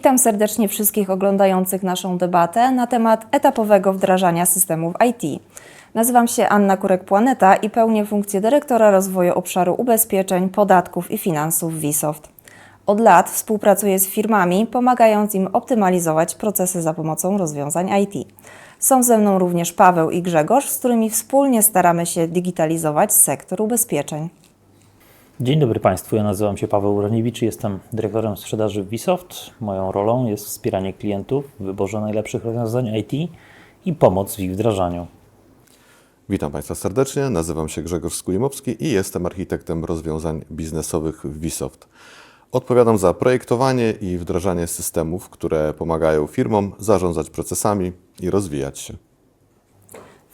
Witam serdecznie wszystkich oglądających naszą debatę na temat etapowego wdrażania systemów IT. Nazywam się Anna Kurek-Płaneta i pełnię funkcję dyrektora rozwoju obszaru ubezpieczeń, podatków i finansów Wisoft. Od lat współpracuję z firmami, pomagając im optymalizować procesy za pomocą rozwiązań IT. Są ze mną również Paweł i Grzegorz, z którymi wspólnie staramy się digitalizować sektor ubezpieczeń. Dzień dobry Państwu, ja nazywam się Paweł Uraniewicz jestem dyrektorem sprzedaży w Visoft. Moją rolą jest wspieranie klientów w wyborze najlepszych rozwiązań IT i pomoc w ich wdrażaniu. Witam Państwa serdecznie, nazywam się Grzegorz Skulimowski i jestem architektem rozwiązań biznesowych w Visoft. Odpowiadam za projektowanie i wdrażanie systemów, które pomagają firmom zarządzać procesami i rozwijać się.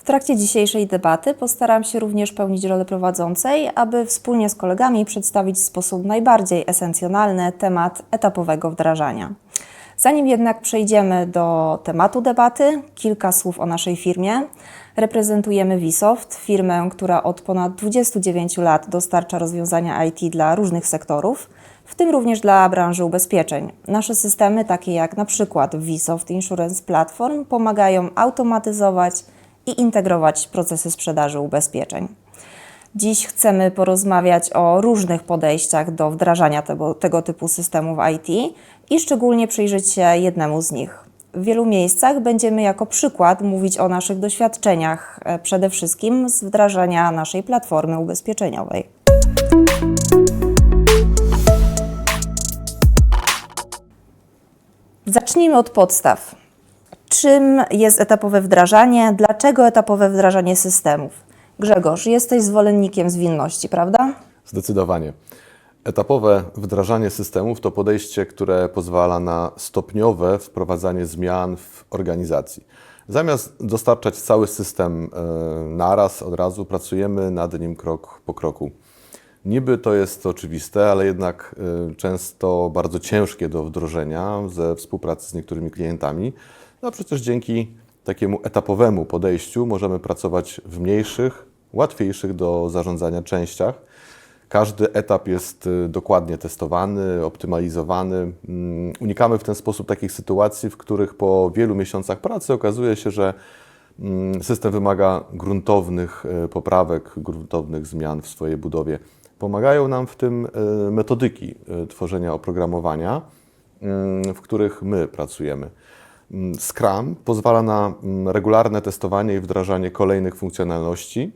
W trakcie dzisiejszej debaty postaram się również pełnić rolę prowadzącej, aby wspólnie z kolegami przedstawić w sposób najbardziej esencjonalny temat etapowego wdrażania. Zanim jednak przejdziemy do tematu debaty, kilka słów o naszej firmie. Reprezentujemy Visoft, firmę, która od ponad 29 lat dostarcza rozwiązania IT dla różnych sektorów, w tym również dla branży ubezpieczeń. Nasze systemy, takie jak na przykład Visoft Insurance Platform, pomagają automatyzować i integrować procesy sprzedaży ubezpieczeń. Dziś chcemy porozmawiać o różnych podejściach do wdrażania tego, tego typu systemów IT i szczególnie przyjrzeć się jednemu z nich. W wielu miejscach będziemy jako przykład mówić o naszych doświadczeniach, e, przede wszystkim z wdrażania naszej platformy ubezpieczeniowej. Zacznijmy od podstaw. Czym jest etapowe wdrażanie? Dlaczego etapowe wdrażanie systemów? Grzegorz, jesteś zwolennikiem zwinności, prawda? Zdecydowanie. Etapowe wdrażanie systemów to podejście, które pozwala na stopniowe wprowadzanie zmian w organizacji. Zamiast dostarczać cały system e, naraz, od razu, pracujemy nad nim krok po kroku. Niby to jest oczywiste, ale jednak e, często bardzo ciężkie do wdrożenia ze współpracy z niektórymi klientami. No przecież dzięki takiemu etapowemu podejściu możemy pracować w mniejszych, łatwiejszych do zarządzania częściach. Każdy etap jest y, dokładnie testowany, optymalizowany. Mm, Unikamy w ten sposób takich sytuacji, w których po wielu miesiącach pracy okazuje się, że mm, system wymaga gruntownych y, poprawek, gruntownych zmian w swojej budowie. Pomagają nam w tym y, metodyki tworzenia oprogramowania, mm, w których my pracujemy. Mm, Scrum pozwala na mm, regularne testowanie i wdrażanie kolejnych funkcjonalności,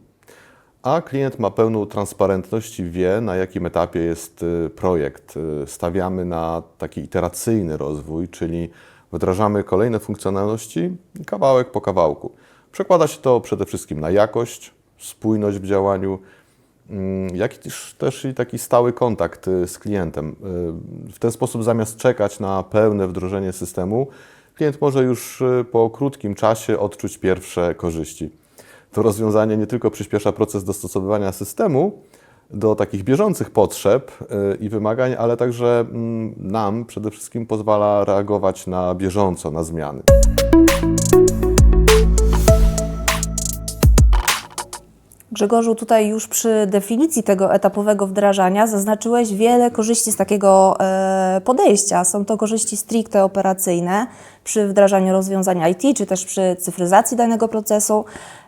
a klient ma pełną transparentność i wie, na jakim etapie jest y, projekt. Y, Stawiamy na taki iteracyjny rozwój, czyli wdrażamy kolejne funkcjonalności kawałek po kawałku. Przekłada się to przede wszystkim na jakość, spójność w działaniu, mm, jak też, też i taki stały kontakt y, z klientem. W ten sposób zamiast czekać na pełne wdrożenie systemu, klient może już y, po krótkim czasie odczuć pierwsze korzyści. To rozwiązanie nie tylko przyspiesza proces dostosowywania systemu do takich bieżących potrzeb y, i wymagań, ale także mm, nam przede wszystkim pozwala reagować na bieżąco na zmiany. Grzegorzu, tutaj już przy definicji tego etapowego wdrażania zaznaczyłeś wiele korzyści z takiego e, podejścia. Są to korzyści stricte operacyjne przy wdrażaniu rozwiązań IT, czy też przy cyfryzacji danego procesu,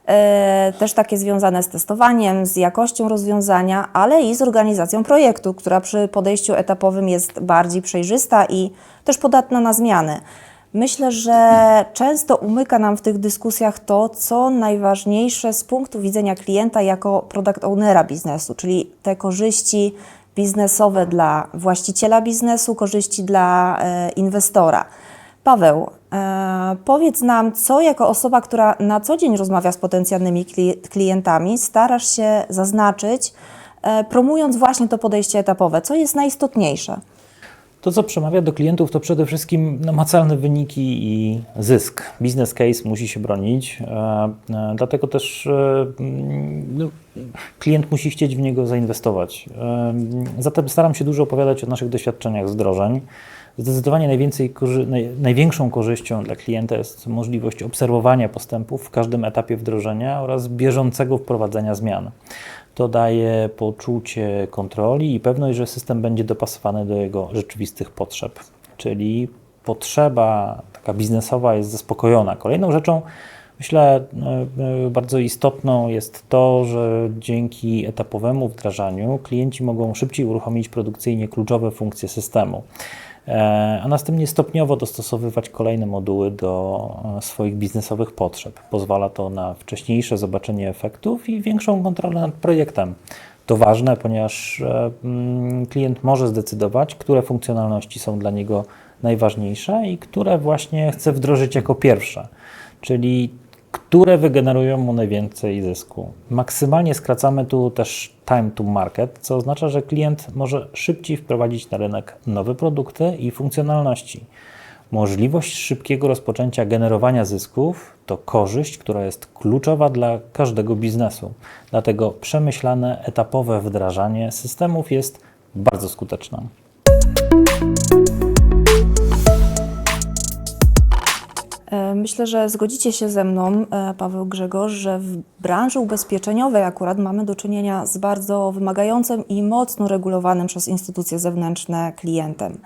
e, też takie związane z testowaniem, z jakością rozwiązania, ale i z organizacją projektu, która przy podejściu etapowym jest bardziej przejrzysta i też podatna na zmiany. Myślę, że często umyka nam w tych dyskusjach to, co najważniejsze z punktu widzenia klienta jako product ownera biznesu, czyli te korzyści biznesowe dla właściciela biznesu, korzyści dla e, inwestora. Paweł, e, powiedz nam, co jako osoba, która na co dzień rozmawia z potencjalnymi kli- klientami, starasz się zaznaczyć, e, promując właśnie to podejście etapowe, co jest najistotniejsze? To, co przemawia do klientów, to przede wszystkim namacalne wyniki i zysk. Business case musi się bronić, e, e, dlatego też e, mm, no, klient musi chcieć w niego zainwestować. E, Zatem staram się dużo opowiadać o naszych doświadczeniach z wdrożeń. Zdecydowanie najwięcej, naj, największą korzyścią dla klienta jest możliwość obserwowania postępów w każdym etapie wdrożenia oraz bieżącego wprowadzenia zmian. To daje poczucie kontroli i pewność, że system będzie dopasowany do jego rzeczywistych potrzeb. Czyli potrzeba taka biznesowa jest zaspokojona. Kolejną rzeczą, myślę, e, e, bardzo istotną jest to, że dzięki etapowemu wdrażaniu klienci mogą szybciej uruchomić produkcyjnie kluczowe funkcje systemu, a następnie stopniowo dostosowywać kolejne moduły do e, swoich biznesowych potrzeb. Pozwala to na wcześniejsze zobaczenie efektów i większą kontrolę nad projektem. To ważne, ponieważ e, mm, klient może zdecydować, które funkcjonalności są dla niego najważniejsze i które właśnie chce wdrożyć jako pierwsze, czyli które wygenerują mu najwięcej zysku. Maksymalnie skracamy tu też time to market, co oznacza, że klient może szybciej wprowadzić na rynek nowe produkty i funkcjonalności. Możliwość szybkiego rozpoczęcia generowania zysków to korzyść, która jest kluczowa dla każdego biznesu. Dlatego przemyślane, etapowe wdrażanie systemów jest bardzo skuteczne. Myślę, że zgodzicie się ze mną, e, Paweł Grzegorz, że w branży ubezpieczeniowej akurat mamy do czynienia z bardzo wymagającym i mocno regulowanym przez instytucje zewnętrzne klientem.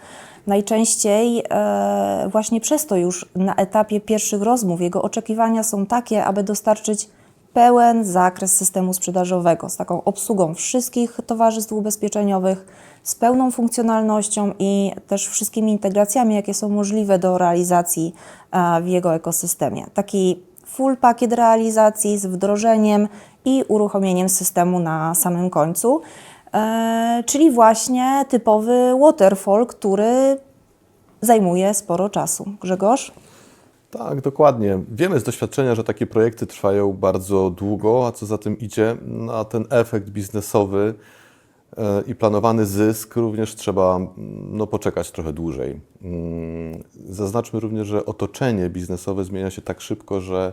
Najczęściej e, właśnie przez to już na etapie pierwszych rozmów jego oczekiwania są takie, aby dostarczyć pełen zakres systemu sprzedażowego z taką obsługą wszystkich towarzystw ubezpieczeniowych, z pełną funkcjonalnością i też wszystkimi integracjami, jakie są możliwe do realizacji e, w jego ekosystemie. Taki full pakiet realizacji z wdrożeniem i uruchomieniem systemu na samym końcu, e, czyli właśnie typowy waterfall, który zajmuje sporo czasu. Grzegorz? Tak, dokładnie. Wiemy z doświadczenia, że takie projekty trwają bardzo długo, a co za tym idzie, na ten efekt biznesowy i planowany zysk również trzeba mm, no, poczekać trochę dłużej. Mm, Zaznaczmy również, że otoczenie biznesowe zmienia się tak szybko, że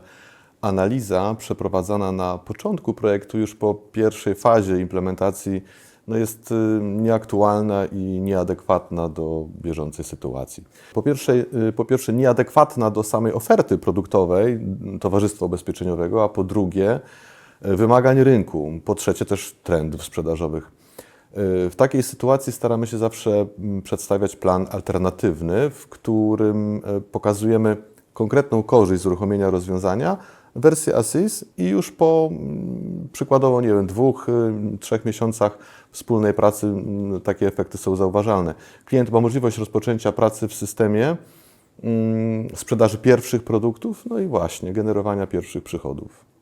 analiza przeprowadzana na początku projektu, już po pierwszej fazie implementacji, no jest y, nieaktualna i nieadekwatna do bieżącej sytuacji. Po pierwsze, y, po pierwsze, nieadekwatna do samej oferty produktowej y, towarzystwa ubezpieczeniowego, a po drugie, y, wymagań rynku. Po trzecie, też trendów sprzedażowych. Y, W takiej sytuacji staramy się zawsze mm, przedstawiać plan alternatywny, w którym y, pokazujemy konkretną korzyść z uruchomienia rozwiązania, wersję ASYS i już po mm, przykładowo, nie wiem, dwóch, y, trzech miesiącach wspólnej pracy mm, takie efekty są zauważalne. Klient ma możliwość rozpoczęcia pracy w systemie, sprzedaży pierwszych produktów, no i właśnie generowania pierwszych przychodów.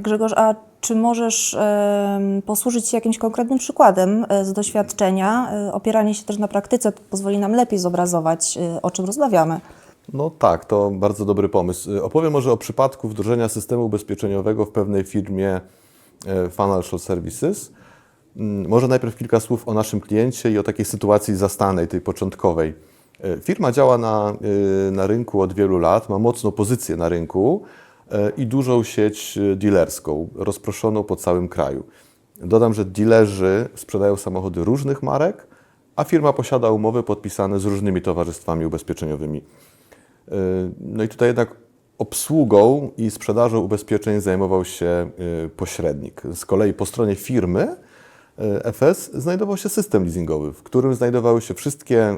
Grzegorz, a czy możesz posłużyć się jakimś konkretnym przykładem e, z doświadczenia? E, Opieranie się też na praktyce pozwoli nam lepiej zobrazować, e, o czym rozmawiamy. No tak, to bardzo dobry pomysł. Opowiem może o przypadku wdrożenia systemu ubezpieczeniowego w pewnej firmie e, Financial Services. Mm, Może najpierw kilka słów o naszym kliencie i o takiej sytuacji zastanej, tej początkowej. E, Firma działa na, na rynku od wielu lat, ma mocną pozycję na rynku e, i dużą sieć y, dealerską, rozproszoną po całym kraju. Dodam, że dealerzy sprzedają samochody różnych marek, a firma posiada umowy podpisane z różnymi towarzystwami ubezpieczeniowymi. No i tutaj jednak obsługą i sprzedażą ubezpieczeń zajmował się y, pośrednik. Z kolei po stronie firmy FS znajdował się system leasingowy, w którym znajdowały się wszystkie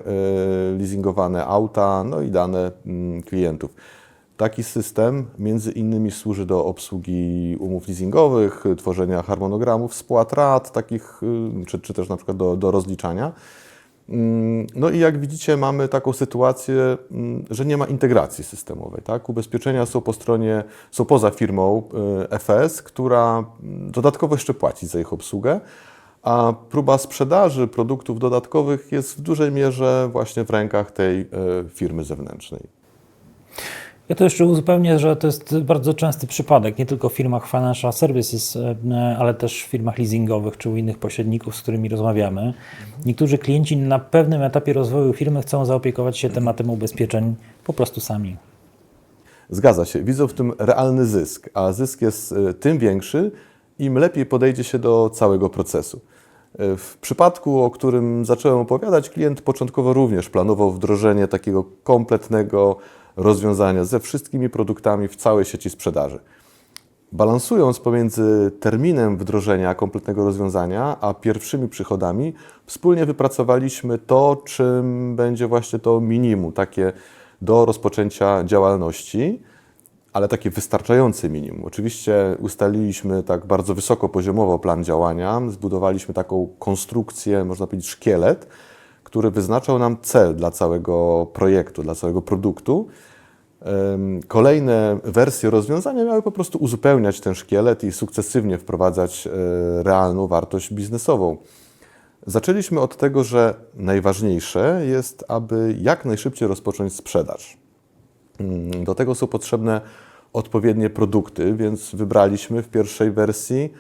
leasingowane auta, no i dane mm, klientów. Taki system między innymi służy do obsługi umów leasingowych, tworzenia harmonogramów spłat rat, takich, czy, czy też na przykład do, do rozliczania. Mm, No i jak widzicie, mamy taką sytuację, mm, że nie ma integracji systemowej. Tak? Ubezpieczenia są po stronie, są poza firmą y, FS, która mm, dodatkowo jeszcze płaci za ich obsługę, a próba sprzedaży produktów dodatkowych jest w dużej mierze właśnie w rękach tej y, firmy zewnętrznej. Ja to jeszcze uzupełnię, że to jest bardzo częsty przypadek, nie tylko w firmach financial services, e, ale też w firmach leasingowych czy u innych pośredników, z którymi rozmawiamy. Niektórzy klienci na pewnym etapie rozwoju firmy chcą zaopiekować się tematem ubezpieczeń po prostu sami. Zgadza się, widzą w tym realny zysk, a zysk jest e, tym większy, im lepiej podejdzie się do całego procesu. E, W przypadku, o którym zacząłem opowiadać, klient początkowo również planował wdrożenie takiego kompletnego rozwiązania ze wszystkimi produktami w całej sieci sprzedaży. Balansując pomiędzy terminem wdrożenia kompletnego rozwiązania, a pierwszymi przychodami, wspólnie wypracowaliśmy to, czym będzie właśnie to minimum, takie do rozpoczęcia działalności ale takie wystarczające minimum. Oczywiście ustaliliśmy tak bardzo wysoko poziomowo plan działania, zbudowaliśmy taką konstrukcję, można powiedzieć szkielet, który wyznaczał nam cel dla całego projektu, dla całego produktu. Kolejne wersje rozwiązania miały po prostu uzupełniać ten szkielet i sukcesywnie wprowadzać e, realną wartość biznesową. Zaczęliśmy od tego, że najważniejsze jest, aby jak najszybciej rozpocząć sprzedaż. Mm, Do tego są potrzebne odpowiednie produkty, więc wybraliśmy w pierwszej wersji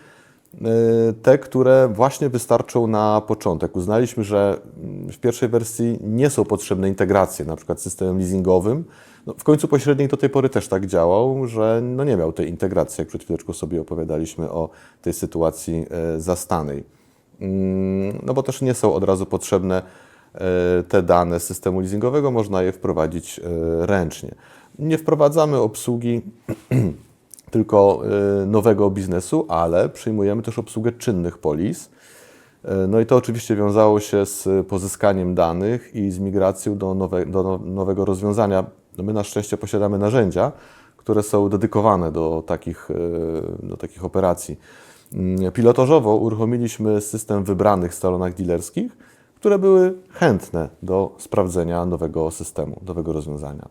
te, które właśnie wystarczą na początek. Uznaliśmy, że mm, w pierwszej wersji nie są potrzebne integracje, na przykład z systemem leasingowym. No, w końcu pośrednik do tej pory też tak działał, że no nie miał tej integracji, jak przed chwileczką sobie opowiadaliśmy o tej sytuacji e, zastanej. Mm, No bo też nie są od razu potrzebne e, te dane z systemu leasingowego, można je wprowadzić ręcznie. Nie wprowadzamy obsługi tylko e, nowego biznesu, ale przyjmujemy też obsługę czynnych polis. E, No i to oczywiście wiązało się z pozyskaniem danych i z migracją do, nowe, do no- nowego rozwiązania. No my na szczęście posiadamy narzędzia, które są dedykowane do takich, e, do takich operacji. Mm, Pilotażowo uruchomiliśmy system wybranych salonach dealerskich, które były chętne do sprawdzenia nowego systemu, nowego rozwiązania.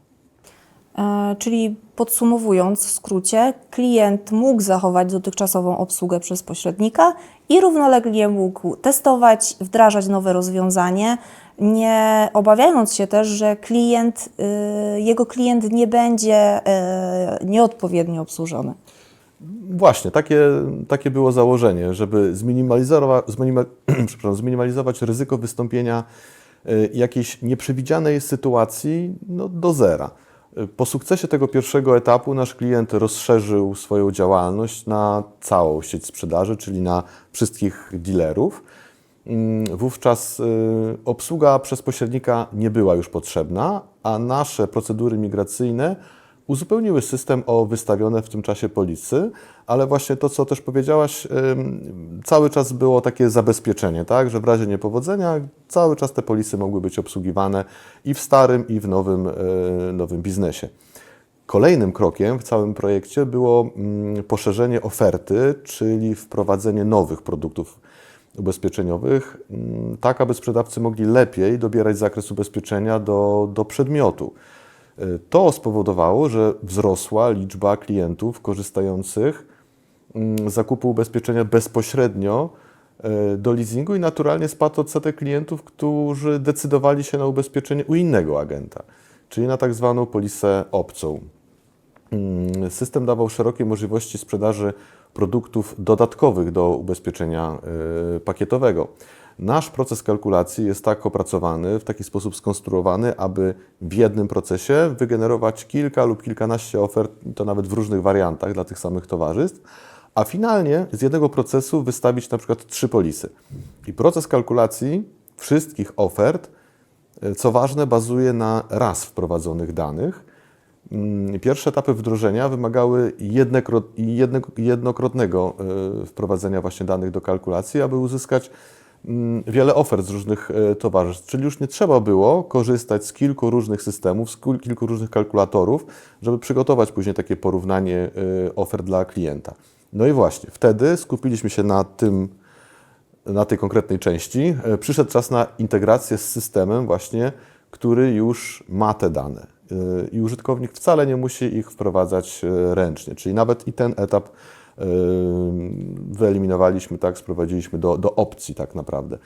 E, Czyli podsumowując w skrócie, klient mógł zachować dotychczasową obsługę przez pośrednika i równolegle mógł testować, wdrażać nowe rozwiązanie, nie obawiając się też, że klient, y, jego klient nie będzie y, nieodpowiednio obsłużony. Właśnie, takie, takie było założenie, żeby zminimalizować, zminima, zminimalizować ryzyko wystąpienia y, jakiejś nieprzewidzianej sytuacji no, do zera. Po sukcesie tego pierwszego etapu nasz klient rozszerzył swoją działalność na całą sieć sprzedaży, czyli na wszystkich dealerów. Mm, Wówczas y, obsługa przez pośrednika nie była już potrzebna, a nasze procedury migracyjne uzupełniły system o wystawione w tym czasie polisy, ale właśnie to, co też powiedziałaś, cały czas było takie zabezpieczenie, tak, że w razie niepowodzenia cały czas te polisy mogły być obsługiwane i w starym, i w nowym, y, nowym biznesie. Kolejnym krokiem w całym projekcie było mm, poszerzenie oferty, czyli wprowadzenie nowych produktów ubezpieczeniowych, mm, tak aby sprzedawcy mogli lepiej dobierać zakres ubezpieczenia do, do przedmiotu. Y, To spowodowało, że wzrosła liczba klientów korzystających mm, z zakupu ubezpieczenia bezpośrednio y, do leasingu i naturalnie spadł odsetek klientów, którzy decydowali się na ubezpieczenie u innego agenta, czyli na tak zwaną polisę obcą. Mm, System dawał szerokie możliwości sprzedaży produktów dodatkowych do ubezpieczenia y, pakietowego. Nasz proces kalkulacji jest tak opracowany, w taki sposób skonstruowany, aby w jednym procesie wygenerować kilka lub kilkanaście ofert, to nawet w różnych wariantach dla tych samych towarzystw, a finalnie z jednego procesu wystawić na przykład trzy polisy. I proces kalkulacji wszystkich ofert, y, co ważne, bazuje na raz wprowadzonych danych. Mm, Pierwsze etapy wdrożenia wymagały jednokrotnego y, wprowadzenia właśnie danych do kalkulacji, aby uzyskać wiele ofert z różnych y, towarzystw. Czyli już nie trzeba było korzystać z kilku różnych systemów, z kil- kilku różnych kalkulatorów, żeby przygotować później takie porównanie y, ofert dla klienta. No i właśnie, wtedy skupiliśmy się na tym, na tej konkretnej części. E, Przyszedł czas na integrację z systemem właśnie, który już ma te dane. E, I użytkownik wcale nie musi ich wprowadzać e, ręcznie. Czyli nawet i ten etap e, wyeliminowaliśmy, tak, sprowadziliśmy do, do opcji tak naprawdę.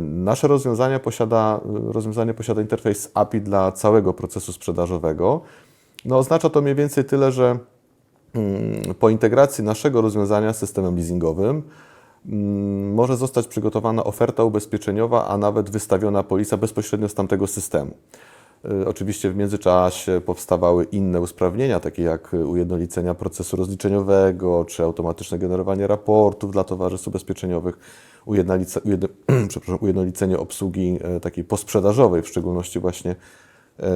Nasze rozwiązanie posiada, rozwiązanie posiada interfejs API dla całego procesu sprzedażowego. No, oznacza to mniej więcej tyle, że po integracji naszego rozwiązania z systemem leasingowym może zostać przygotowana oferta ubezpieczeniowa, a nawet wystawiona polisa bezpośrednio z tamtego systemu. Y, Oczywiście w międzyczasie powstawały inne usprawnienia, takie jak ujednolicenia procesu rozliczeniowego, czy automatyczne generowanie raportów dla towarzystw ubezpieczeniowych, ujednolicenie obsługi e, takiej posprzedażowej, w szczególności właśnie e,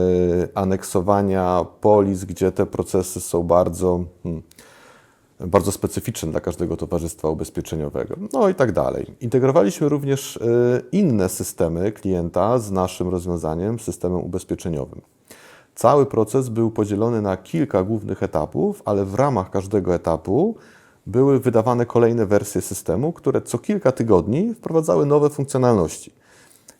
aneksowania polis, gdzie te procesy są bardzo hmm, bardzo specyficzne dla każdego towarzystwa ubezpieczeniowego, no i tak dalej. Integrowaliśmy również y, inne systemy klienta z naszym rozwiązaniem, systemem ubezpieczeniowym. Cały proces był podzielony na kilka głównych etapów, ale w ramach każdego etapu były wydawane kolejne wersje systemu, które co kilka tygodni wprowadzały nowe funkcjonalności.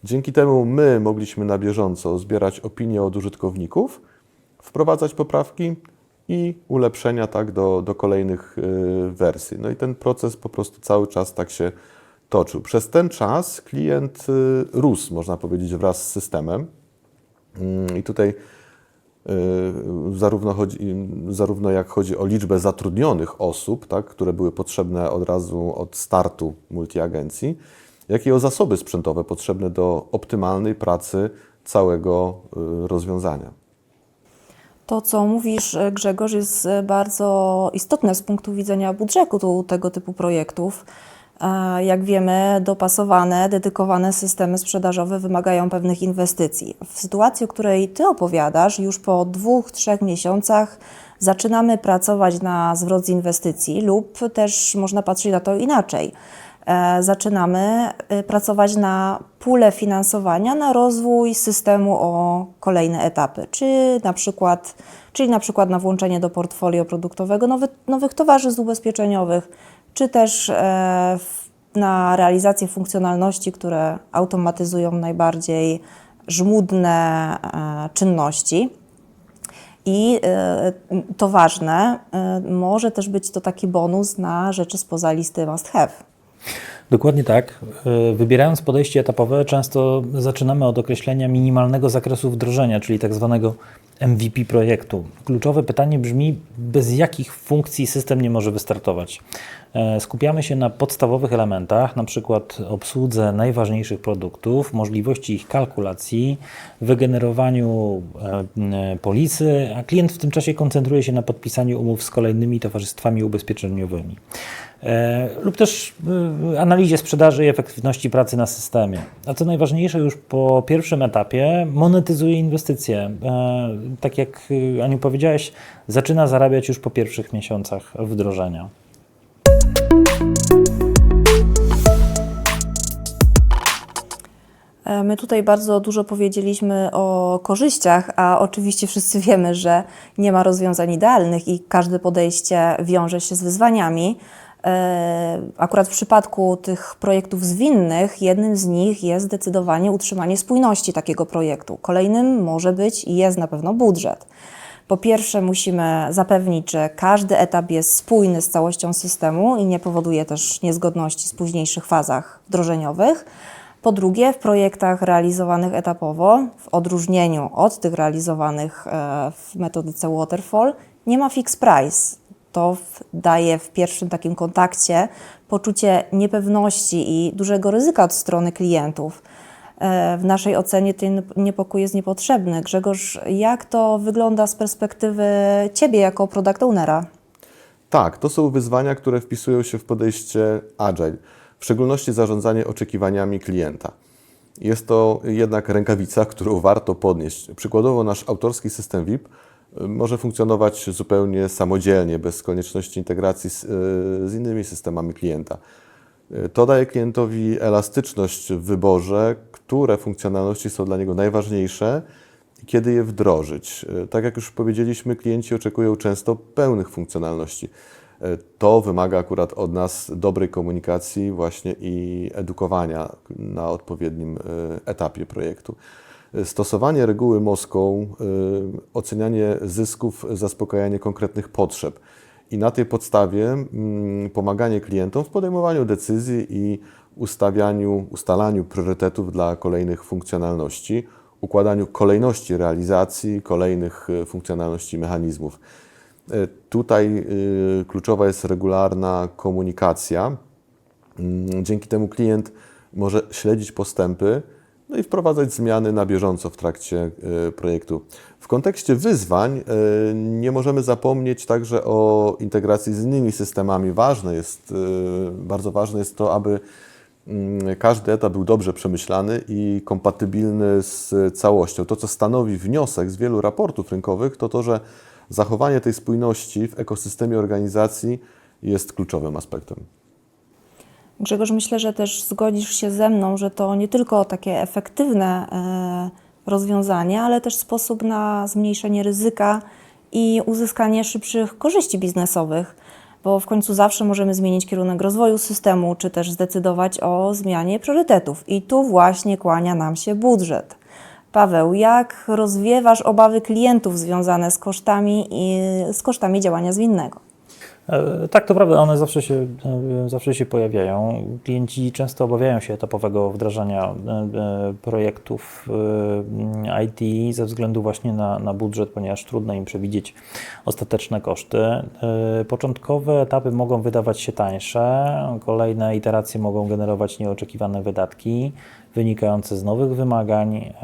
Dzięki temu my mogliśmy na bieżąco zbierać opinie od użytkowników, wprowadzać poprawki i ulepszenia tak do, do kolejnych y, wersji. No i ten proces po prostu cały czas tak się toczył. Przez ten czas klient y, rósł, można powiedzieć, wraz z systemem. Mm, I tutaj y, zarówno, chodzi, zarówno jak chodzi o liczbę zatrudnionych osób, tak, które były potrzebne od razu od startu multiagencji, jak i o zasoby sprzętowe potrzebne do optymalnej pracy całego rozwiązania. To, co mówisz, e, Grzegorz, jest e, bardzo istotne z punktu widzenia budżetu tego typu projektów. E, Jak wiemy, dopasowane, dedykowane systemy sprzedażowe wymagają pewnych inwestycji. W sytuacji, o której Ty opowiadasz, już po dwóch, trzech miesiącach zaczynamy pracować na zwrot z inwestycji, lub też można patrzeć na to inaczej. E, Zaczynamy e, pracować na pulę finansowania na rozwój systemu o kolejne etapy, czy na przykład, czyli na przykład na włączenie do portfolio produktowego nowy, nowych towarzystw ubezpieczeniowych, czy też e, na realizację funkcjonalności, które automatyzują najbardziej żmudne czynności. I to ważne, może też być to taki bonus na rzeczy spoza listy must have. Dokładnie tak. Y, Wybierając podejście etapowe, często zaczynamy od określenia minimalnego zakresu wdrożenia, czyli tak zwanego MVP projektu. Kluczowe pytanie brzmi, bez jakich funkcji system nie może wystartować. E, Skupiamy się na podstawowych elementach, na przykład obsłudze najważniejszych produktów, możliwości ich kalkulacji, wygenerowaniu e, polisy, a klient w tym czasie koncentruje się na podpisaniu umów z kolejnymi towarzystwami ubezpieczeniowymi. E, lub też y, analizie sprzedaży i efektywności pracy na systemie. A co najważniejsze, już po pierwszym etapie monetyzuje inwestycje. E, tak jak Aniu powiedziałeś, zaczyna zarabiać już po pierwszych miesiącach wdrożenia. E, My tutaj bardzo dużo powiedzieliśmy o korzyściach, a oczywiście wszyscy wiemy, że nie ma rozwiązań idealnych i każde podejście wiąże się z wyzwaniami. E, Akurat w przypadku tych projektów zwinnych, jednym z nich jest zdecydowanie utrzymanie spójności takiego projektu. Kolejnym może być i jest na pewno budżet. Po pierwsze, musimy zapewnić, że każdy etap jest spójny z całością systemu i nie powoduje też niezgodności z późniejszych fazach wdrożeniowych. Po drugie, w projektach realizowanych etapowo, w odróżnieniu od tych realizowanych e, w metodyce Waterfall, nie ma fix price. To daje w pierwszym takim kontakcie poczucie niepewności i dużego ryzyka od strony klientów. E, W naszej ocenie ten niepokój jest niepotrzebny. Grzegorz, jak to wygląda z perspektywy Ciebie jako product ownera? Tak, to są wyzwania, które wpisują się w podejście agile, w szczególności zarządzanie oczekiwaniami klienta. Jest to jednak rękawica, którą warto podnieść. Przykładowo nasz autorski system VIP może funkcjonować zupełnie samodzielnie, bez konieczności integracji z, y, z innymi systemami klienta. Y, To daje klientowi elastyczność w wyborze, które funkcjonalności są dla niego najważniejsze i kiedy je wdrożyć. Y, Tak jak już powiedzieliśmy, klienci oczekują często pełnych funkcjonalności. To wymaga akurat od nas dobrej komunikacji właśnie i edukowania na odpowiednim etapie projektu. Stosowanie reguły Moską, y, ocenianie zysków, zaspokajanie konkretnych potrzeb i na tej podstawie mm, pomaganie klientom w podejmowaniu decyzji i ustawianiu, ustalaniu priorytetów dla kolejnych funkcjonalności, układaniu kolejności realizacji kolejnych y, funkcjonalności mechanizmów. Y, Tutaj kluczowa jest regularna komunikacja. Mm, Dzięki temu klient może śledzić postępy no i wprowadzać zmiany na bieżąco w trakcie y, projektu. W kontekście wyzwań y, nie możemy zapomnieć także o integracji z innymi systemami. Ważne jest, y, bardzo ważne jest to, aby mm, każdy etap był dobrze przemyślany i kompatybilny z całością. To, co stanowi wniosek z wielu raportów rynkowych, to to, że zachowanie tej spójności w ekosystemie organizacji jest kluczowym aspektem. Grzegorz, myślę, że też zgodzisz się ze mną, że to nie tylko takie efektywne e, rozwiązanie, ale też sposób na zmniejszenie ryzyka i uzyskanie szybszych korzyści biznesowych, bo w końcu zawsze możemy zmienić kierunek rozwoju systemu, czy też zdecydować o zmianie priorytetów. I tu właśnie kłania nam się budżet. Paweł, jak rozwiewasz obawy klientów związane z kosztami, i, z kosztami działania zwinnego? E, Tak, to prawda, one zawsze się, e, zawsze się pojawiają. Klienci często obawiają się etapowego wdrażania e, projektów IT ze względu właśnie na, na budżet, ponieważ trudno im przewidzieć ostateczne koszty. Początkowe etapy mogą wydawać się tańsze, kolejne iteracje mogą generować nieoczekiwane wydatki wynikające z nowych wymagań,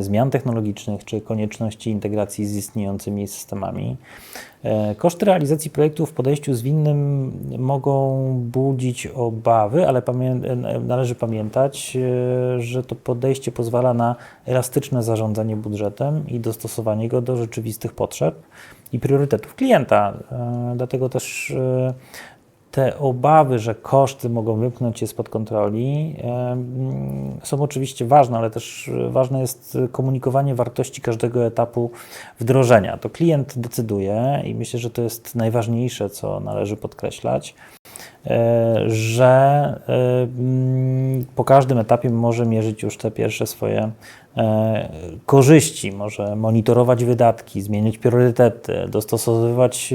zmian technologicznych czy konieczności integracji z istniejącymi systemami. E, Koszty realizacji projektu w podejściu zwinnym mogą budzić obawy, ale pamię- e, należy pamiętać, e, że to podejście pozwala na elastyczne zarządzanie budżetem i dostosowanie go do rzeczywistych potrzeb i priorytetów klienta. E, Dlatego też e, te obawy, że koszty mogą wymknąć się spod kontroli, są oczywiście ważne, ale też ważne jest komunikowanie wartości każdego etapu wdrożenia. To klient decyduje i myślę, że to jest najważniejsze, co należy podkreślać, e, że po każdym etapie może mierzyć już te pierwsze swoje e, korzyści, może monitorować wydatki, zmieniać priorytety, dostosowywać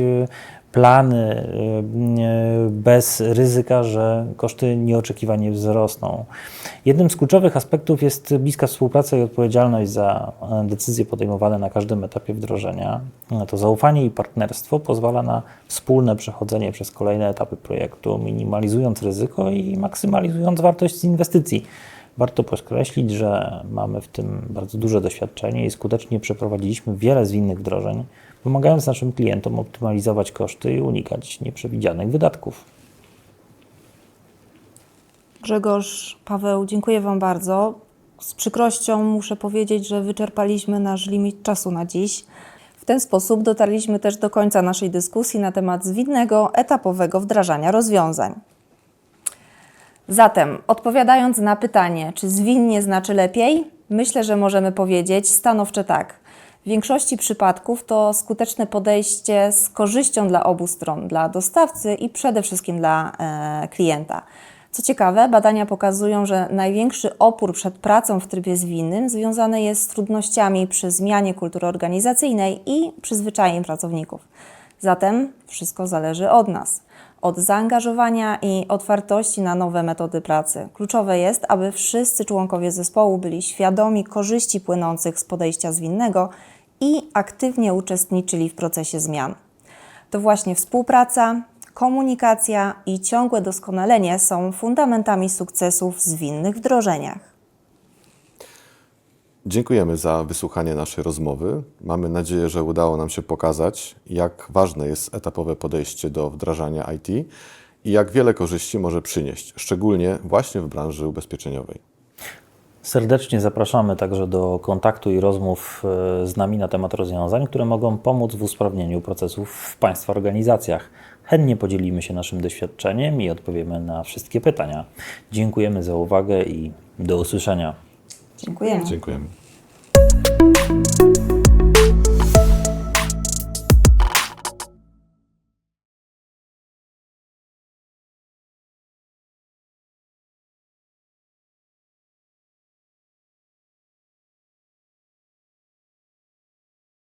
plany e, bez ryzyka, że koszty nieoczekiwanie wzrosną. Jednym z kluczowych aspektów jest bliska współpraca i odpowiedzialność za e, decyzje podejmowane na każdym etapie wdrożenia. To zaufanie i partnerstwo pozwala na wspólne przechodzenie przez kolejne etapy projektu, minimalizując ryzyko i maksymalizując wartość z inwestycji. Warto podkreślić, że mamy w tym bardzo duże doświadczenie i skutecznie przeprowadziliśmy wiele zwinnych wdrożeń, pomagając naszym klientom optymalizować koszty i unikać nieprzewidzianych wydatków. Grzegorz, Paweł, dziękuję Wam bardzo. Z przykrością muszę powiedzieć, że wyczerpaliśmy nasz limit czasu na dziś. W ten sposób dotarliśmy też do końca naszej dyskusji na temat zwinnego, etapowego wdrażania rozwiązań. Zatem, odpowiadając na pytanie, czy zwinnie znaczy lepiej, myślę, że możemy powiedzieć stanowcze tak. W większości przypadków to skuteczne podejście z korzyścią dla obu stron, dla dostawcy i przede wszystkim dla e, klienta. Co ciekawe, badania pokazują, że największy opór przed pracą w trybie zwinnym związany jest z trudnościami przy zmianie kultury organizacyjnej i przyzwyczajeń pracowników. Zatem wszystko zależy od nas, od zaangażowania i otwartości na nowe metody pracy. Kluczowe jest, aby wszyscy członkowie zespołu byli świadomi korzyści płynących z podejścia zwinnego i aktywnie uczestniczyli w procesie zmian. To właśnie współpraca, komunikacja i ciągłe doskonalenie są fundamentami sukcesu w zwinnych wdrożeniach. Dziękujemy za wysłuchanie naszej rozmowy. Mamy nadzieję, że udało nam się pokazać, jak ważne jest etapowe podejście do wdrażania IT i jak wiele korzyści może przynieść, szczególnie właśnie w branży ubezpieczeniowej. Serdecznie zapraszamy także do kontaktu i rozmów e, z nami na temat rozwiązań, które mogą pomóc w usprawnieniu procesów w Państwa organizacjach. Chętnie podzielimy się naszym doświadczeniem i odpowiemy na wszystkie pytania. Dziękujemy za uwagę i do usłyszenia. Dziękujemy. Dziękujemy.